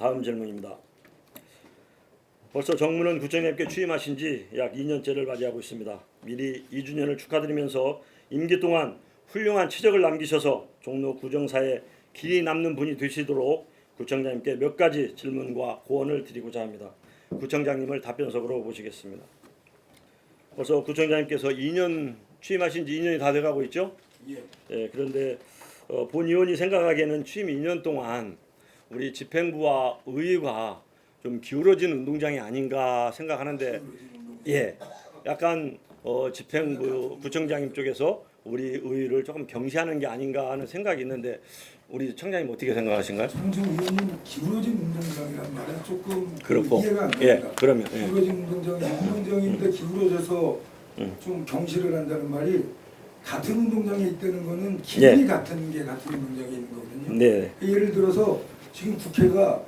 다음 질문입니다. 벌써 정문은 구청장님께 취임하신 지 약 2년째를 맞이하고 있습니다. 미리 2주년을 축하드리면서 임기 동안 훌륭한 치적을 남기셔서 종로 구정사에 길이 남는 분이 되시도록 구청장님께 몇 가지 질문과 고언을 드리고자 합니다. 구청장님을 답변석으로 모시겠습니다. 벌써 구청장님께서 2년 취임하신 지 2년이 다 돼가고 있죠? 예. 예, 그런데 어, 본 의원이 생각하기에는 취임 2년 동안 우리 집행부와 의회가 좀 기울어진 운동장이 아닌가 생각하는데 예, 약간 어, 집행부 구청장님 쪽에서 우리 의회를 조금 경시하는 게 아닌가 하는 생각이 있는데 우리 청장님 어떻게 생각하신가요? 정정 의원님 기울어진 운동장이란 말은 조금 그 그렇고 이해가 안 예, 됩니다. 그러면 예. 기울어진 운동장이 운동장인데 기울어져서 음. 좀 경시를 한다는 말이 같은 운동장에 있다는 거는 기능이 예. 같은 게 같은 운동장에 있는 거거든요. 네, 예를 들어서 지금 국회가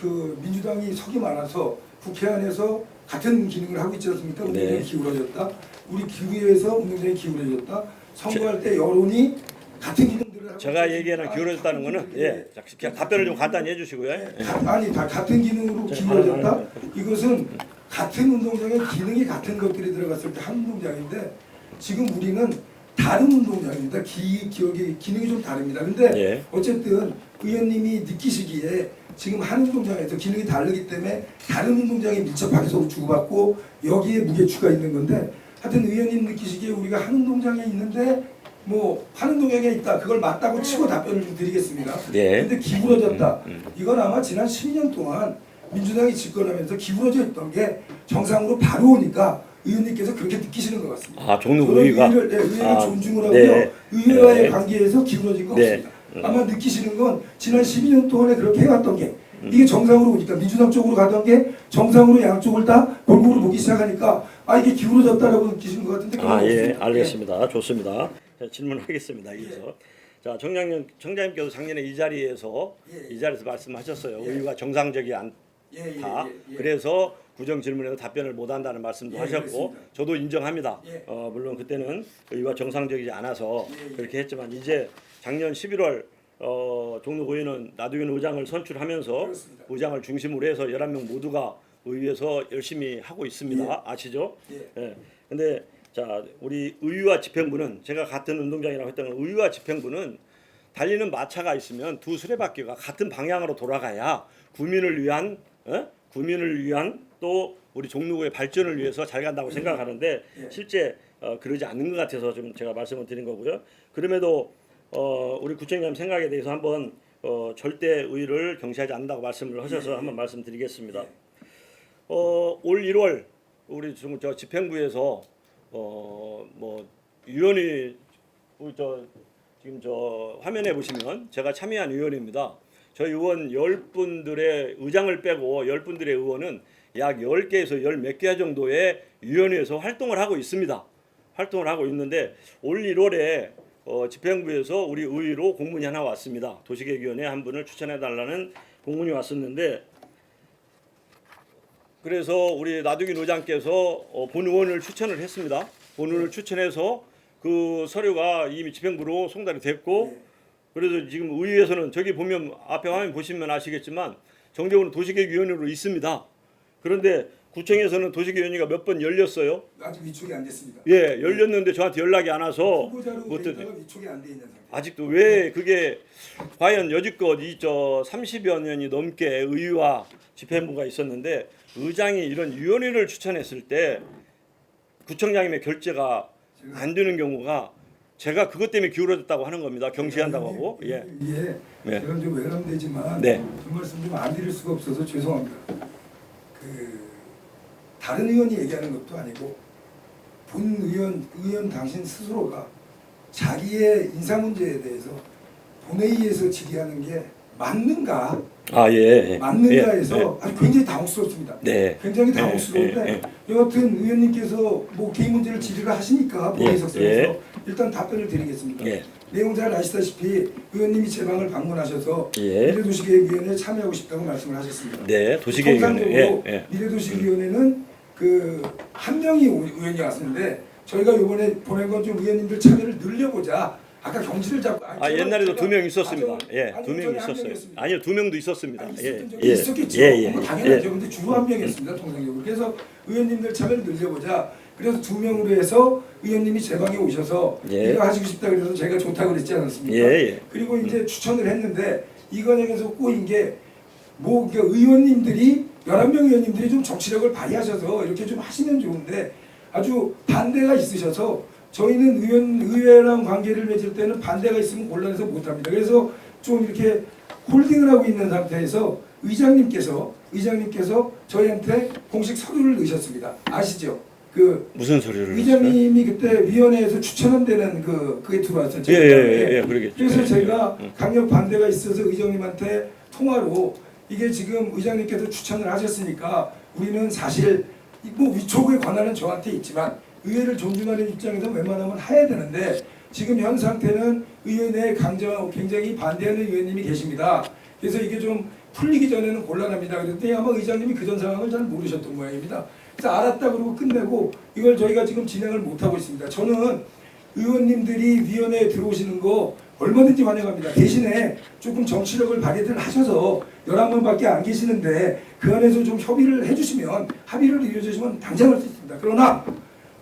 그 민주당이 석이 많아서 국회 안에서 같은 기능을 하고 있지 않습니까? 운동장이 네. 기울어졌다. 우리 기후에서 운동장이 기울어졌다. 선거할 때 여론이 같은 기능들을 하고 제가 있지 얘기하는 않습니까? 기울어졌다는 거는 예, 자, 그냥 답변을 좀 간단히 해주시고요. 예. 가- 아니 다 같은 기능으로 자, 기울어졌다. 이것은 같은 운동장에 기능이 같은 것들이 들어갔을 때 한 운동장인데 지금 우리는 다른 운동장입니다. 기 기억이 기능이 좀 다릅니다. 근데 예. 어쨌든 의원님이 느끼시기에 지금 한 운동장에서 기능이 다르기 때문에 다른 운동장에 밀접하게 서로 주고받고 여기에 무게추가 있는 건데 하여튼 의원님 느끼시기에 우리가 한 운동장에 있는데 뭐한 운동장에 있다 그걸 맞다고 치고 답변을 좀 드리겠습니다. 네. 근데 기울어졌다. 음, 이건 아마 지난 10년 동안 민주당이 집권하면서 기울어져 있던 게 정상으로 바로 오니까 의원님께서 그렇게 느끼시는 것 같습니다. 아, 종로 의회가 의회를, 네, 의회를 아, 존중을 하고요. 네. 의회와의 네. 관계에서 기울어진 거 네. 없습니다. 아마 느끼시는 건 지난 12년 동안에 그렇게 해왔던 게 이게 정상으로 오니까 민주당 쪽으로 가던 게 정상으로 양쪽을 다 골고루 보기 시작하니까 아 이게 기울어졌다라고 느끼시는 것 같은데 아, 예, 없습니다. 알겠습니다. 좋습니다. 자, 질문하겠습니다. 이어서. 자, 청장님, 청장님께서 작년에 이 자리에서 예, 예. 이 자리에서 말씀하셨어요. 예. 의회가 정상적이 않다. 예, 예, 예, 예. 그래서 구정 질문에도 답변을 못 한다는 말씀도 예, 하셨고 그렇습니다. 저도 인정합니다. 예. 어, 물론 그때는 의회가 정상적이지 않아서 예, 예. 그렇게 했지만 이제 작년 11월 어, 종로구의는 나두균 의장을 선출하면서 그렇습니다. 의장을 중심으로 해서 11명 모두가 의회에서 열심히 하고 있습니다. 예. 아시죠? 예. 예. 근데 자, 우리 의회와 집행부는 제가 같은 운동장이라고 했던 건 의회와 집행부는 달리는 마차가 있으면 두 수레바퀴가 같은 방향으로 돌아가야 구민을 위한 어? 구민을 위한 또 우리 종로구의 발전을 위해서 잘 간다고 생각하는데 예. 실제 어, 그러지 않는 것 같아서 좀 제가 말씀을 드린 거고요. 그럼에도 어, 우리 구청장 생각에 대해서 한번 어, 절대 의를 경시하지 않는다고 말씀을 하셔서 예, 예. 한번 말씀드리겠습니다. 예. 어, 올 1월 우리 지금 저 집행부에서 어뭐 우리 저 지금 저 화면에 보시면 제가 참여한 의원입니다. 저희 의원 10분들의 의장을 빼고 10분들의 의원은 약 10개에서 10몇 개 정도의 위원회에서 활동을 하고 있습니다. 활동을 하고 있는데 올 1월에 어, 집행부에서 우리 의회로 공문이 하나 왔습니다. 도시계획위원회 한 분을 추천해 달라는 공문이 왔었는데 그래서 우리 나두균 의장께서 어, 본 의원을 추천을 했습니다. 본 의원을 추천해서 그 서류가 이미 집행부로 송달이 됐고 예. 그래서 지금 의회에서는 저기 보면 앞에 화면 보시면 아시겠지만 정재훈은 도시계획위원회로 있습니다. 그런데 구청에서는 도시계획위원회가 몇 번 열렸어요. 아직 위촉이 안 됐습니다. 예, 열렸는데 저한테 연락이 안 와서 후보자로 데이터가 위촉이 안 돼 있는 상태. 아직도 왜 그게 과연 여지껏 이 저 30여 년이 넘게 의회와 집행부가 있었는데 의장이 이런 위원회를 추천했을 때 구청장님의 결재가 안 되는 경우가 제가 그것 때문에 기울어졌다고 하는 겁니다. 경시한다고 하고. 예. 예. 네. 저는 좀 외람되지만 네. 그 말씀 좀 안 드릴 수가 없어서 죄송합니다. 그 다른 의원이 얘기하는 것도 아니고 본 의원 의원 당신 스스로가 자기의 인사 문제에 대해서 본회의에서 질의하는 게 맞는가 아, 예. 예. 맞는가 예, 해서 아주 굉장히 당혹스럽습니다. 네. 굉장히 예, 당혹스러운데 예, 여하튼 의원님께서 뭐 개인 문제를 질의를 하시니까 본회의 예, 석상에서 예. 일단 답변을 드리겠습니다. 예. 내용 잘 아시다시피 의원님이 제 방을 방문하셔서 예. 미래도시계획위원회에 참여하고 싶다고 말씀을 하셨습니다. 네. 도시계획위원회. 예. 예. 미래도시위원회는 그 한 명이 의원이 왔는데 저희가 이번에 보낸 건 좀 의원님들 참여를 늘려보자 아까 경지를 잡고 아니, 아 옛날에도 두 명 있었습니다. 아, 저- 예, 아니, 두명 저는 한 있었어요. 명이었습니다. 아니요, 두 명도 있었습니다. 아니, 예, 있었던 적이 예, 있었겠죠. 예, 예, 뭐 예. 당연하죠. 근데 주로 한 명이었습니다. 통상적으로. 그래서 의원님들 참여를 늘려보자. 그래서 두 명으로 해서 의원님이 제 방에 오셔서 예. 이거 하시고 싶다 그래서 제가 좋다고 그랬지 않았습니까? 예, 예. 그리고 이제 추천을 했는데 이 과정에서 꼬인 게뭐 의원님들이 11명 의원님들이 좀 정치력을 발휘하셔서 이렇게 좀 하시면 좋은데 아주 반대가 있으셔서 저희는 의원 의회랑 관계를 맺을 때는 반대가 있으면 곤란해서 못합니다. 그래서 좀 이렇게 홀딩을 하고 있는 상태에서 의장님께서 의장님께서 저희한테 공식 서류를 넣으셨습니다. 아시죠? 그 무슨? 했어요? 의장님이 그때 위원회에서 추천한다는 그 그게 들어왔었죠. 예, 예, 예, 예, 그러겠죠. 그래서 예, 제가 예. 강력 반대가 있어서 의장님한테 통화로 이게 지금 의장님께서 추천을 하셨으니까 우리는 사실 뭐 위촉의 권한은 저한테 있지만 의회를 존중하는 입장에서 웬만하면 해야 되는데 지금 현 상태는 의회 내에 강정 굉장히 반대하는 의원님이 계십니다. 그래서 이게 좀 풀리기 전에는 곤란합니다. 그랬더니 아마 의장님이 그전 상황을 잘 모르셨던 모양입니다. 그래서 알았다 그러고 끝내고 이걸 저희가 지금 진행을 못 하고 있습니다. 저는 의원님들이 위원회에 들어오시는 거 얼마든지 환영합니다. 대신에 조금 정치력을 발휘를 하셔서 11명밖에 안 계시는데 그 안에서 좀 협의를 해주시면 합의를 이루어주시면 당장 할 수 있습니다. 그러나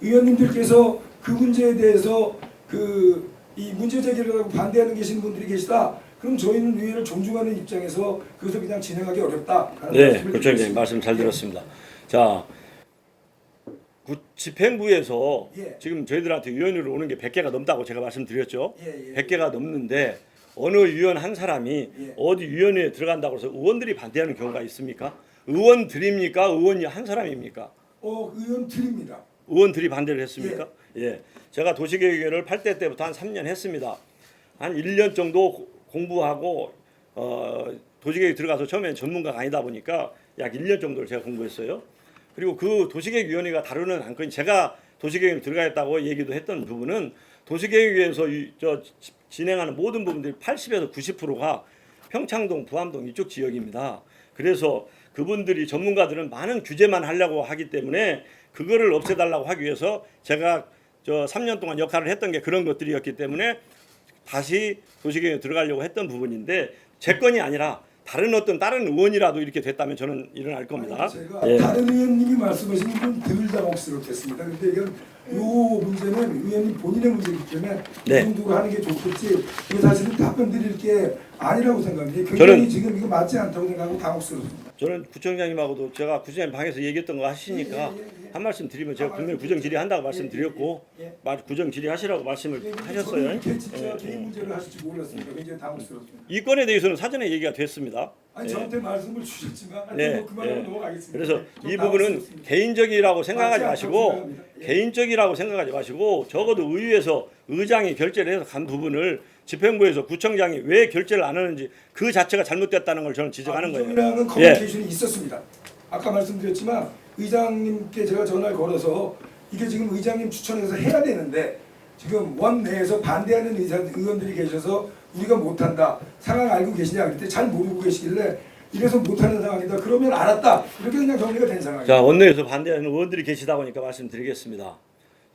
의원님들께서 그 문제에 대해서 그 이 문제 제기를 하고 반대하는 계신 분들이 계시다. 그럼 저희는 의회를 존중하는 입장에서 그것을 그냥 진행하기 어렵다. 네, 구청장님 말씀 잘 들었습니다. 자, 구, 집행부에서 예. 지금 저희들한테 위원으로 오는 게 100개가 넘다고 제가 말씀드렸죠. 예, 예. 100개가 넘는데 어느 위원 한 사람이 예. 어디 위원회에 들어간다고 해서 의원들이 반대하는 경우가 있습니까? 의원들입니까? 의원이 한 사람입니까? 어, 의원 드립니다. 의원들이 반대를 했습니까? 예. 제가 도시계획을 8대 때부터 한 3년 했습니다. 한 1년 정도 고- 공부하고 어, 도시계획 들어가서 처음엔 전문가가 아니다 보니까 약 1년 정도를 제가 공부했어요. 그리고 그 도시계획위원회가 다루는 안건이 제가 도시계획 들어가겠다고 얘기도 했던 부분은 도시계획위에서 이, 저 지- 진행하는 모든 부분들이 80에서 90%가 평창동, 부암동 이쪽 지역입니다. 그래서 그분들이 전문가들은 많은 규제만 하려고 하기 때문에 그거를 없애달라고 하기 위해서 제가 저 3년 동안 역할을 했던 게 그런 것들이었기 때문에 다시 도시계획에 들어가려고 했던 부분인데 제 건이 아니라 다른 어떤 다른 의원이라도 이렇게 됐다면 저는 일어날 겁니다. 아니, 제가 예. 다른 의원님이 말씀하신 건덜 당혹스럽겠습니다. 근데 이건 요 문제는 의원님 본인의 문제이기 때문에 네. 이 정도로 하는 게 좋겠지. 이거 사실은 답변 드릴 게 아니라고 생각합니다. 굉장히 저는- 지금 이거 맞지 않다고 생각하고 당혹스럽습니다. 저는 구청장님하고도 제가 구청장님 방에서 얘기했던 거 하시니까 예, 예, 예, 예. 한 말씀 드리면 제가 아, 분명히 말씀 구정 질의한다고 예, 말씀드렸고 예, 예. 마- 구정 질의하시라고 말씀을 예, 하셨어요. 진짜 예, 개인 예. 문제를 하실지 몰랐습니다. 굉장히 당혹스럽습니다. 이 건에 대해서는 사전에 얘기가 됐습니다. 아니 예. 저한테 말씀을 주셨지만 네, 뭐 그만하고 예. 넘어가겠습니다. 그래서 좀이 부분은. 개인적이라고 생각하지 마시고. 예. 개인적이라고 생각하지 마시고 적어도 의회에서 의장이 결재를 해서 간 부분을 집행부에서 구청장이 왜 결재를 안 하는지 그 자체가 잘못됐다는 걸 저는 지적하는 거예요. 이랑은 예. 커뮤니케이션이 있었습니다. 아까 말씀드렸지만 의장님께 제가 전화를 걸어서 이게 지금 의장님 추천해서 해야 되는데 지금 원 내에서 반대하는 의사, 의원들이 계셔서 우리가 못한다 상황 알고 계시냐 그랬더니 잘 모르고 계시길래 이래서 못하는 상황이다 그러면 알았다 이렇게 그냥 정리가 된 상황이에요. 자 원내에서 반대하는 의원들이 계시다 보니까 말씀드리겠습니다.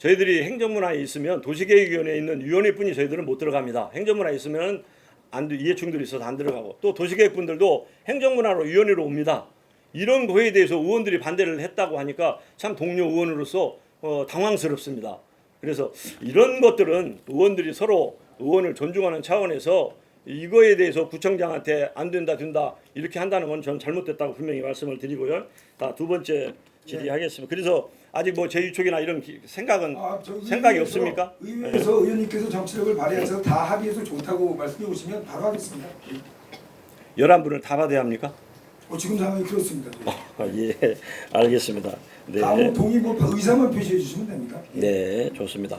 저희들이 행정문화에 있으면 도시계획위원회에 있는 위원회뿐이 저희들은 못 들어갑니다. 행정문화에 있으면 안 돼- 이해충돌이 있어서 안 들어가고 또 도시계획분들도 행정문화로 위원회로 옵니다. 이런 거에 대해서 의원들이 반대를 했다고 하니까 참 동료 의원으로서 어, 당황스럽습니다. 그래서 이런 것들은 의원들이 서로 의원을 존중하는 차원에서 이거에 대해서 구청장한테 안 된다 된다 이렇게 한다는 건 저는 잘못됐다고 분명히 말씀을 드리고요. 자, 두 번째 질의하겠습니다. 그래서 아직 뭐 제휴촉이나 이런 기- 생각은 아, 저 생각이 없습니까? 의회에서 의원님께서 정치력을 발휘해서 다 합의해서 좋다고 말씀해 오시면 바로 하겠습니다. 11분을 다 받아야 합니까? 어, 지금 상황이 그렇습니다. 아, 예, 알겠습니다. 네. 아무 동의 뭐 의사만 표시해 주시면 됩니다. 네, 좋습니다.